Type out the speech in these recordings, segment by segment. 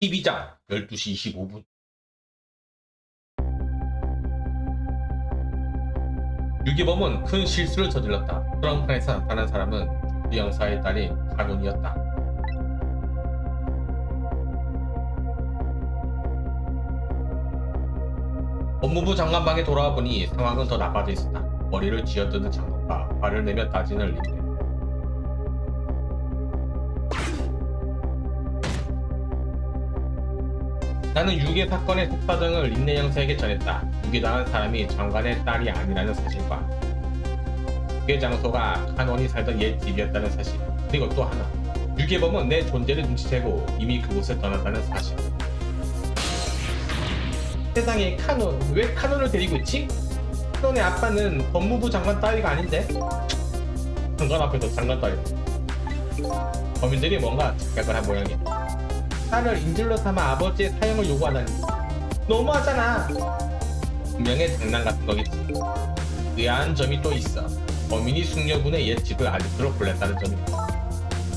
12장 12시 25분 유기범은 큰 실수를 저질렀다. 트럼프에서 나타난 사람은 주 영사의 딸인 카논이었다. 법무부 장관방에 돌아와 보니 상황은 더 나빠져 있었다. 머리를 쥐어뜯는 장관과 화를 내며 따지는 린네. 나는 유괴 사건의 속사정을 린네 형사에게 전했다. 유괴당한 사람이 장관의 딸이 아니라는 사실과 유괴 장소가 카논이 살던 옛 집이었다는 사실 그리고 또 하나 유괴범은 내 존재를 눈치채고 이미 그곳에 떠났다는 사실 세상에 카논 왜 카논을 데리고 있지? 카논의 아빠는 법무부 장관 딸이가 아닌데 장관 앞에서 장관 딸이다 범인들이 뭔가 착각을 한 모양이야 딸을 인질로 삼아 아버지의 사형을 요구하다니. 너무하잖아. 분명히 장난 같은 거겠지. 의아한 점이 또 있어. 범인이 숙녀군의 옛 집을 아지트로 골랐다는 점이야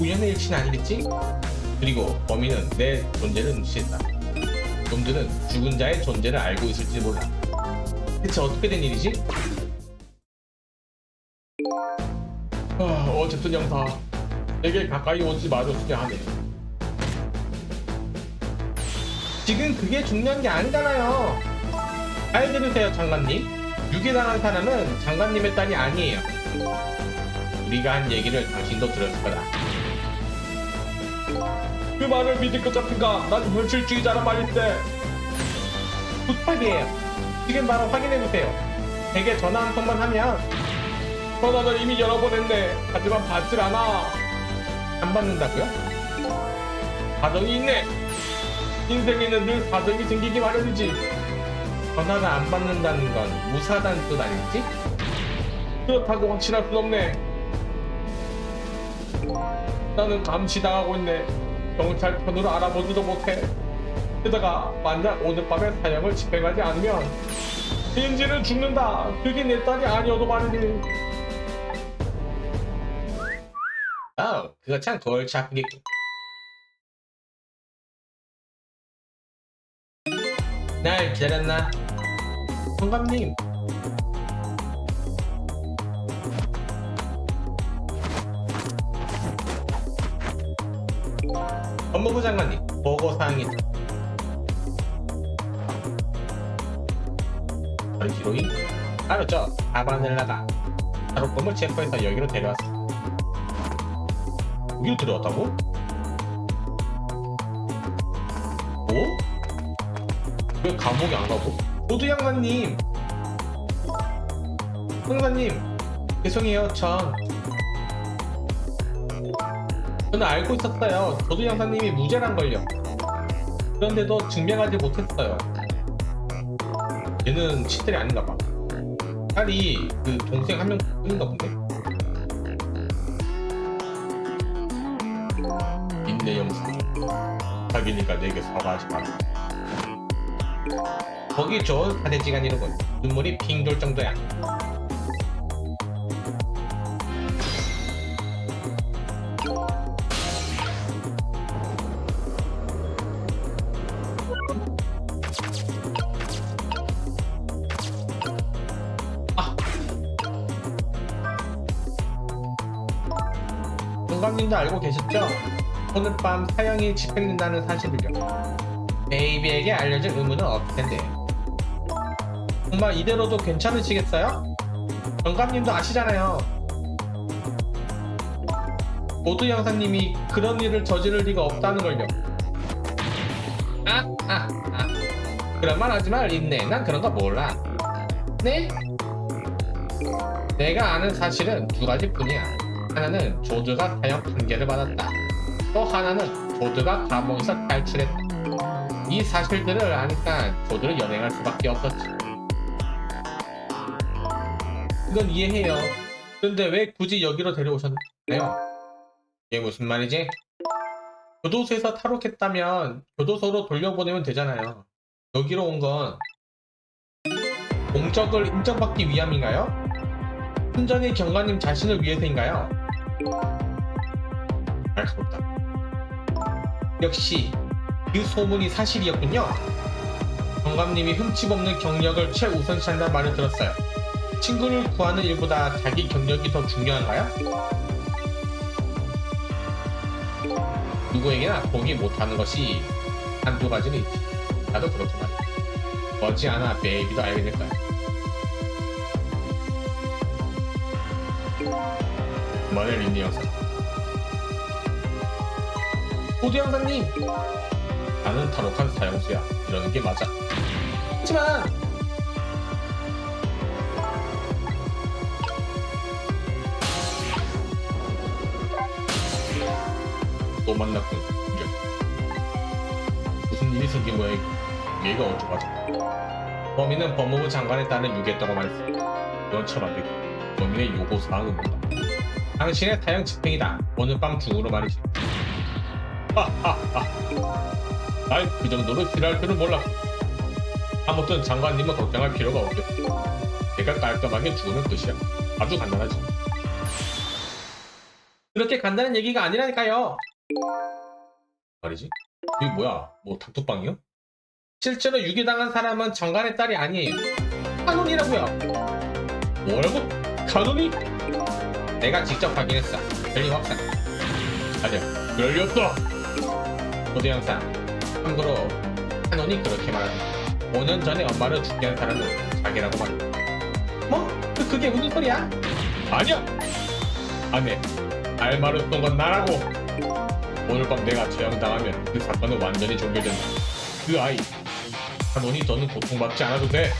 우연의 일치는 아니겠지? 그리고 범인은 내 존재를 눈치챘다. 놈들은 죽은 자의 존재를 알고 있을지 몰라. 대체 어떻게 된 일이지? 아, 어쨌든 형사. 내게 가까이 오지 마줬으냐 하네 지금 그게 중요한 게 아니잖아요. 잘 들으세요, 장관님. 유괴당한 사람은 장관님의 딸이 아니에요. 우리가 한 얘기를 당신도 들었을 거다. 그 말을 믿을 것 같은가? 난 현실주의자란 말인데. 부탁이에요. 지금 바로 확인해보세요. 제게 전화 한 통만 하면 전화를 이미 여러 번 했네. 하지만 받질 않아. 안 받는다고요? 가정이 있네. 인생에는 늘 사정이 생기기 마련이지. 전화를 안 받는다는 건 무사단 뜻 아니지? 그렇다고 확신할 순 없네. 나는 감시당하고 있네. 경찰 편으로 알아보지도 못해. 게다가 만약 오늘 밤에 사형을 집행하지 않으면 인지는 죽는다. 그게 내 딸이 아니어도 말이지. 아, 그거 참 골치 아프겠군. 날 기다렸나? 성감님 법무부 장관님 보고 사항이 바로 저 아바넬라가 사로범을 체포해서 여기로 데려왔어 여기로 들어왔다고? 뭐? 왜 감옥에 안 가고? 도두 양반님! 형사님! 죄송해요, 전. 저는 알고 있었어요. 도두 양사님이 무죄란 걸요. 그런데도 증명하지 못했어요. 얘는 치들이 아닌가 봐. 딸이 그 동생 한 명 뿐인가 본데? 인내 영상. 자기니까 내게 사과하지 마라. 보기 좋은 사대지간이로군 눈물이 핑 돌 정도야 아. 동감님도 알고 계셨죠? 오늘 밤 사형이 집행된다는 사실을요 베이비에게 알려줄 의무는 없을 텐데. 정말 이대로도 괜찮으시겠어요? 정감님도 아시잖아요. 모두 양사님이 그런 일을 저지를 리가 없다는 걸요. 아, 아, 아. 그런 말 하지 말 있네. 난 그런 거 몰라. 네? 내가 아는 사실은 두 가지 뿐이야. 하나는 조드가 사형 판결을 받았다. 또 하나는 조드가 감옥에서 탈출했다. 이 사실들을 아니까 조드를 연행할 수밖에 없었지. 이건 이해해요. 근데 왜 굳이 여기로 데려오셨나요? 이게 무슨 말이지? 교도소에서 탈옥했다면 교도소로 돌려보내면 되잖아요. 여기로 온 건 공적을 인정받기 위함인가요? 순전히 경관님 자신을 위해서인가요? 알수 없다. 역시 그 소문이 사실이었군요. 정감님이 흠집 없는 경력을 최우선시한다는 말을 들었어요. 친구를 구하는 일보다 자기 경력이 더 중요한가요? 누구에게나 포기 못하는 것이 한두 가지는 있지. 나도 그렇게 말해. 머지 않아 베이비도 알게 될 거야. 뭐네 린니 영상. 호두 영상님! 나는 탈옥한 사형수야. 이러는 게 맞아. 하지만 또 만났군. 무슨 일이 생긴 모양이고 얘가 어쩌가지? 범인은 법무부 장관에 따른 유괴했다고 말했어. 이건 안 되고 범인의 요구 사항은 뭐다? 당신의 타형 집행이다. 오늘 밤 중으로 말이지. 하하하. 날그 정도로 싫어할 줄은 몰랐고. 아무튼 장관님은 걱정할 필요가 없겠어. 내가 깔끔하게 죽으면 끝이야. 아주 간단하지. 그렇게 간단한 얘기가 아니라니까요. 말이지? 이게 뭐야? 뭐 단톡방이요? 실제로 유괴당한 사람은 장관의 딸이 아니에요. 카논이라고요. 뭐라고? 카논이? 내가 직접 확인했어. 벨리 확산. 아니야, 그럴 리 없어. 고대 형사. 참고로 카논이 그렇게 말하던데. 5년 전에 엄마를 죽게 한 사람은 자기라고 말해. 뭐? 그, 그게 무슨 소리야? 아니야. 아네. 알마를 쏜건 나라고. 오늘 밤 내가 처형당하면 그 사건은 완전히 종결된다. 그 아이. 카논이 더는 고통받지 않아도 돼.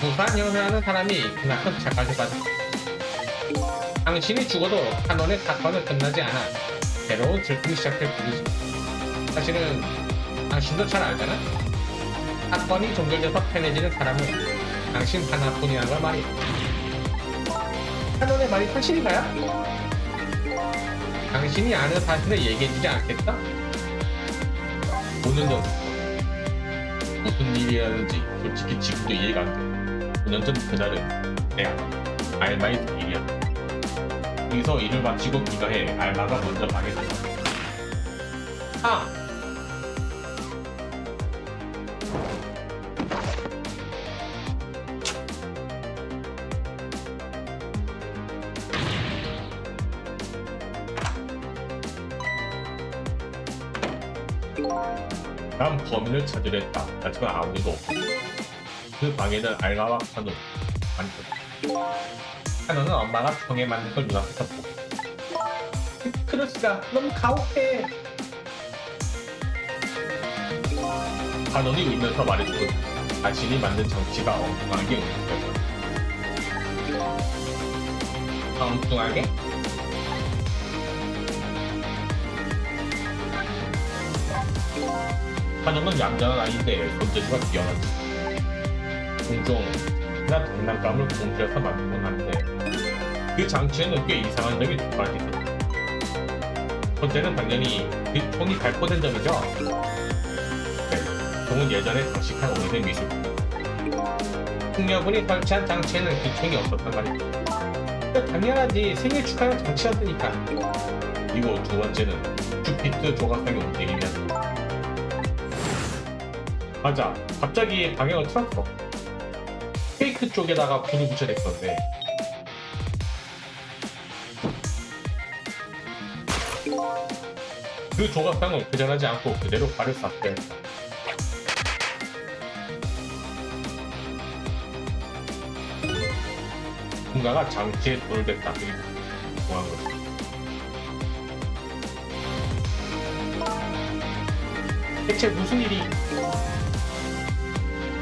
부산 형사라는 사람이 그나큰 착각에 빠졌어. 당신이 죽어도 카논의 사건은 끝나지 않아. 새로운 슬픔이 시작될 뿐이지. 사실은 당신도 잘 알잖아. 사건이 종결돼서 편해지는 사람은 당신 하나뿐이라는 걸 말이야. 카논의 말이 사실인가요? 당신이 아는 사실을 얘기해주지 않겠다? 오늘 전 무슨 일이었는지 솔직히 지금도 이해가 안 돼. 5년 전 그날은 내가 알마의 생일이었다. 여기서 일을 마치고 귀가해 알마가 먼저 방에 들어왔다. 아! 난 범인을 찾으려 했다. 하지만 아무도 그 방에는 알마와 카노 아니었다. 카노는 엄마가 병에 맞는 걸 눈앞에서 보고 그, 크로스가 너무 가혹해. 카논이 울면서 말했고 자신이 만든 정치가 엉뚱하게 움직였다. 엉뚱하게? 카논은 얌전한 아이인데 손재주가 뛰어나지. 종종 나 장난감을 공들여서 만들곤 하는데 그 장치에는 꽤 이상한 점이 두 가지 있었다. 첫째는 당연히 그 총이 발포된 점이죠. 네, 총은 예전에 장식한 오래된 미술품. 숙녀분이 설치한 장치에는 그 총이 없었단 말이죠. 그러니까 당연하지 생일 축하용 장치였으니까. 그리고 두 번째는 주피트 조각상의 움직이면 맞아. 갑자기 방향을 틀었어. 케이크 쪽에다가 불을 붙여냈었는데. 그 조각상은 그전하지 않고 그대로 발을 했다 누군가가 장치에 돈을 댔다. 그리고 공한 거지 대체 무슨 일이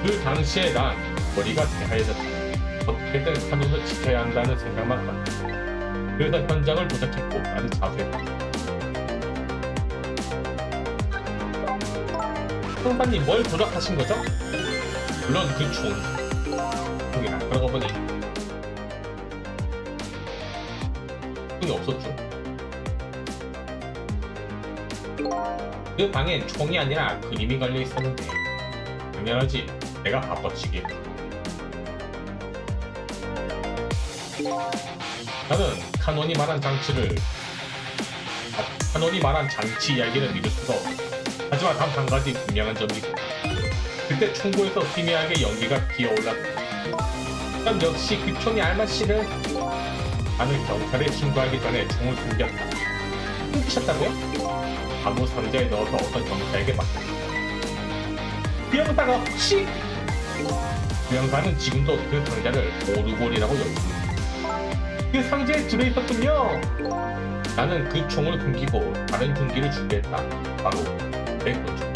그 당시에 난 머리가 새하얘졌다. 어떻게든 카논을 지켜야 한다는 생각만 했다. 그래서 현장을 도착했고 나는 자수했다. 형사님 뭘 조작하신 거죠? 물론 그 총. 총이라 그러고 보니 총이 없었죠. 그 방엔 총이 아니라 그림이 걸려 있었는데 당연하지 내가 바빠치기 나는 카논이 말한 장치를 아, 카논이 말한 장치 이야기를 믿을 수가 없어 하지만 단 한 가지 분명한 점이. 그때 총구에서 희미하게 연기가 기어올랐다. 난 역시 그 총이 알맛씨를 나는 경찰에 신고하기 전에 총을 숨겼다. 숨기셨다고요? 아무 상자에 넣어서 어떤 경찰에게 맡겼다. 그 형사가 혹시 그 형사는 지금도 그 상자를 오르골이라고 여깁니다. 그 상자에 들어있었군요. 나는 그 총을 숨기고 다른 중기를 준비했다. 바로 내 권총.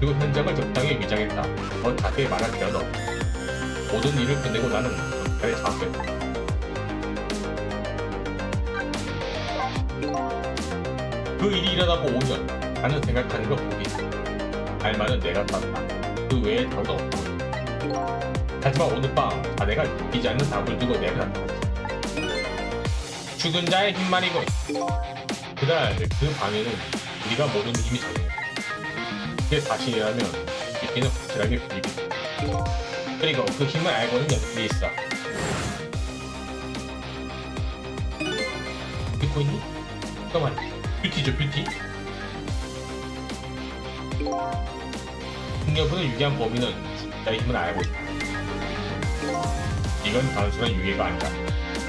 그리고 현장을 적당히 위장했다. 더 자세히 말할 필요는 없다. 모든 일을 끝내고 나는 경찰에 잡혔다. 그 일이 일어나고 5년 나는 생각하는 것 보기 알만은 내가 땄다. 그 외에 답도 없다. 하지만 오늘 밤 자네가 믿기지 않는 답을 두고 내가 죽은 자의 흰말이고 그날 그 방에는 우리가 모르는 힘이 작용했다. 그게 사실이라면 믿기는 확실하게 비비다. 그리고 그 힘을 알고는 연필이 있어. 듣고 있니? 잠깐만. 뷰티죠, 뷰티. 풍녀분을 유기한 범인은 죽자의 힘을 알고 있다. 이건 단순한 유괴가 아니다.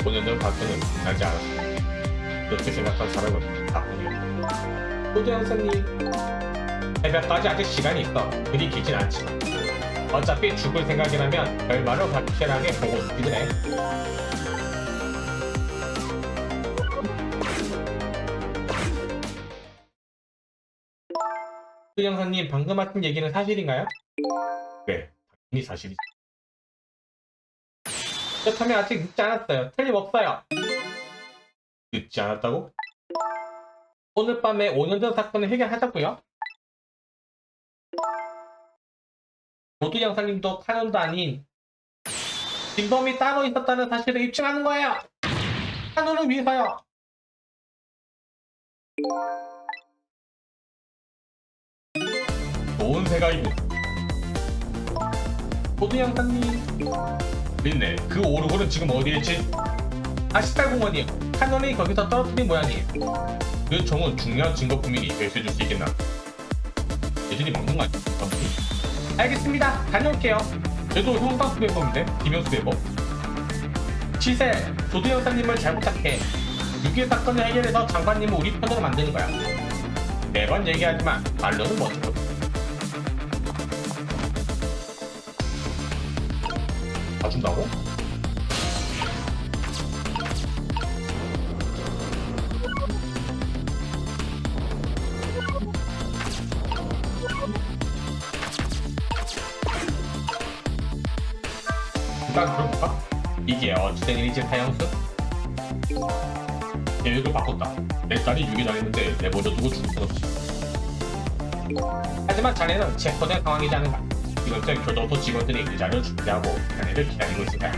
5년 전 박근은 끝나지 않았다. 그렇게 생각한 사람은 나뿐이었다. 호주 형사님, 새벽까지 아직 시간이 있어. 그리 길진 않지만. 어차피 죽을 생각이라면 결말을 확실하게 보고 싶기는 해. 그 형사님 방금 하신 얘기는 사실인가요? 네, 당연히 사실이죠. 그렇다면 아직 늦지 않았어요. 틀림없어요. 늦지 않았다고? 오늘 밤에 5년 전 사건을 해결하자고요? 모두 형사님도 카논도 아닌 진범이 따로 있었다는 사실을 입증하는 거예요. 카논을 위해서요. 좋은 생각입니다. 모두 형사님. 있네. 그 오르골은 지금 어디에 있지? 아시탈공원이요. 카논이 거기서 떨어뜨린 모양이에요. 그 총은 중요한 증거품이니 배수해줄 수 있겠나? 예전이 먹는 거 아니야? 아무튼. 알겠습니다. 다녀올게요. 저도 형사수배범인데 김영수배범. 시세, 조도 형사님을 잘 부탁해. 6.1 사건을 해결해서 장관님을 우리 편으로 만드는 거야. 매번 얘기하지만 말로는 못하 봐준다고? 일단 들어볼까? 이게 어찌된 일이지 타영수? 계획을 바꿨다. 내 딸이 유괴당했는데 내버려두고 죽을 순 없지. 하지만 자네는 체포된 상황이지 않은가? 이것은 교도소 직원들이 그 자리를 준비하고 자네를 기다리고 있을 거야.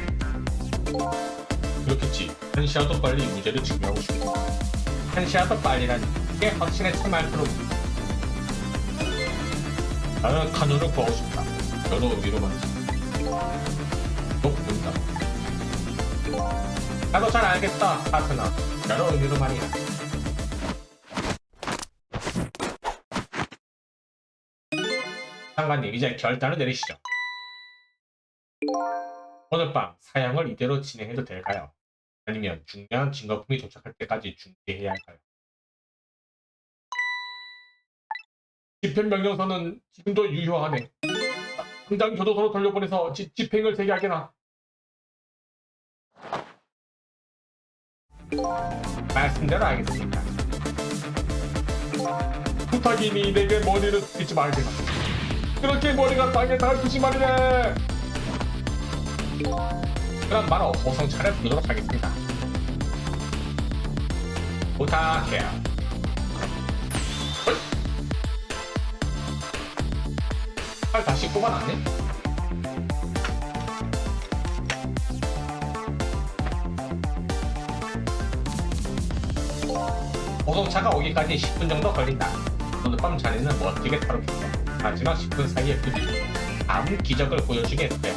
그렇겠지. 한 시라도 빨리 무죄를 증명하고 싶다. 한 시라도 빨리라니. 그게 확신에 참 말수록 나는 카논을 구하고 싶다. 여러 의미로 말이지. 높은다. 나도 잘 알겠다, 파트너. 여러 의미로 말이야. 장관님, 이제 결단을 내리시죠. 오늘 밤 사양을 이대로 진행해도 될까요? 아니면 중요한 증거품이 도착할 때까지 중지해야 할까요? 집행명령서는 지금도 유효하네. 당장 교도소로 돌려보내서 지- 집행을 재개하게나. 말씀대로 하겠습니다. 부탁이니 내게 머리를 숙이지 말게나. 그렇게 머리가 땅에 닿듯이 말이네. 그럼 바로 호성차를 부르도록 하겠습니다. 부탁해요. 헐. 팔 다시 뽑아놨네? 호성차가 오기까지 10분 정도 걸린다. 오늘 밤 자네는 멋지게 탈옥했어. 마지막 10분 사이에 그지 아무 기적을 보여주게 했어요.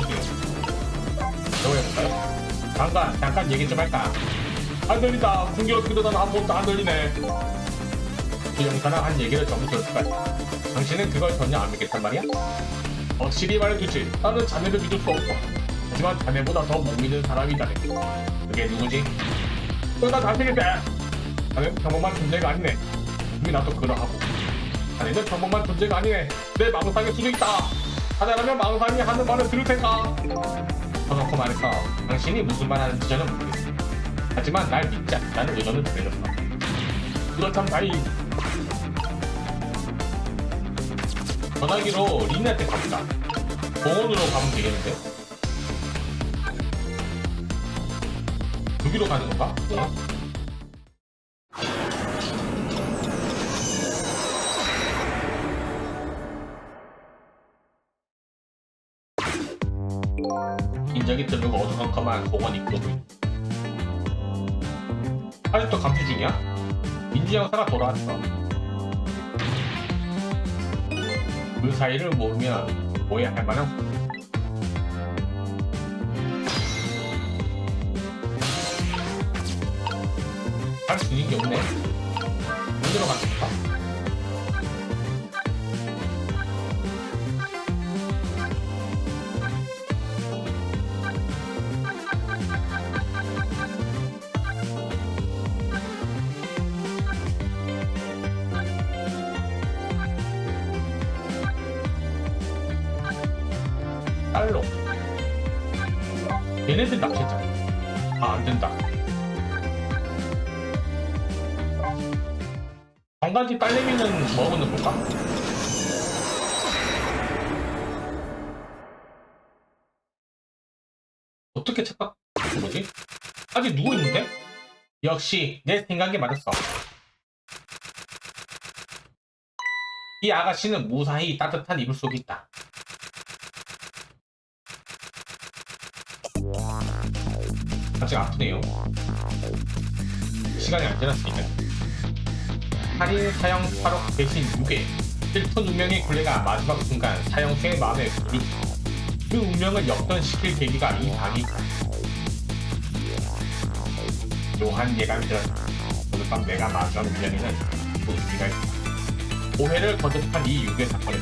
이게 넣어볼까요? 잠깐 잠깐 얘기 좀 할까 안 들린다 어떻게 든한 번도 안 들리네 그 영사랑 한 얘기를 전부 들었을 거야 당신은 그걸 전혀 안 믿겠단 말이야? 확실히 말해주지 나는 자네를 믿을 수 없어 하지만 자네보다 더 못 믿는 사람이 있다네 그게 누구지? 너나 자식인데 나는 평범한 존재가 아니네. 이미 나도 그러하고. 자네는 평범한 존재가 아니네. 내 망상일 수도 있다. 자네라면 망상이 하는 말을 들을 텐가 터놓고 말해서 당신이 무슨 말 하는지 저는 모르겠어 하지만 날 믿지 않는다는 의견을 보내줬어 그렇다면 다이. 전화기로 리나한테 가보자 공원으로 가면 되겠는데 여기로 가는 건가? 공원? 인적이 드물고 어두컴컴한 공원 보인다 아직도 감시 중이야? 민지 형사가 돌아왔어 그 사이를 모르면 오해할 만한 할수 있는 게 없네. 어디로 갔을까? 딸로. 얘네들 납치했잖아 아 안된다 방가지 딸내미는 먹어는 볼까? 어떻게 착각 뭐지? 아직 누워있는데? 역시 내 생각이 맞았어 이 아가씨는 무사히 따뜻한 이불 속에 있다 아직 아프네요. 시간이 안 지났으니까. 살인 사형 8억 대신 6회. 실존 운명의 굴레가 마지막 순간 사형 수의 마음에 부르. 그 운명을 역전시킬 계기가 이 방이. 묘한 예감이 들었다. 오늘 밤 내가 마주한 운명에는 또 의미가 있다. 오해를 거듭한 이 6회 사건에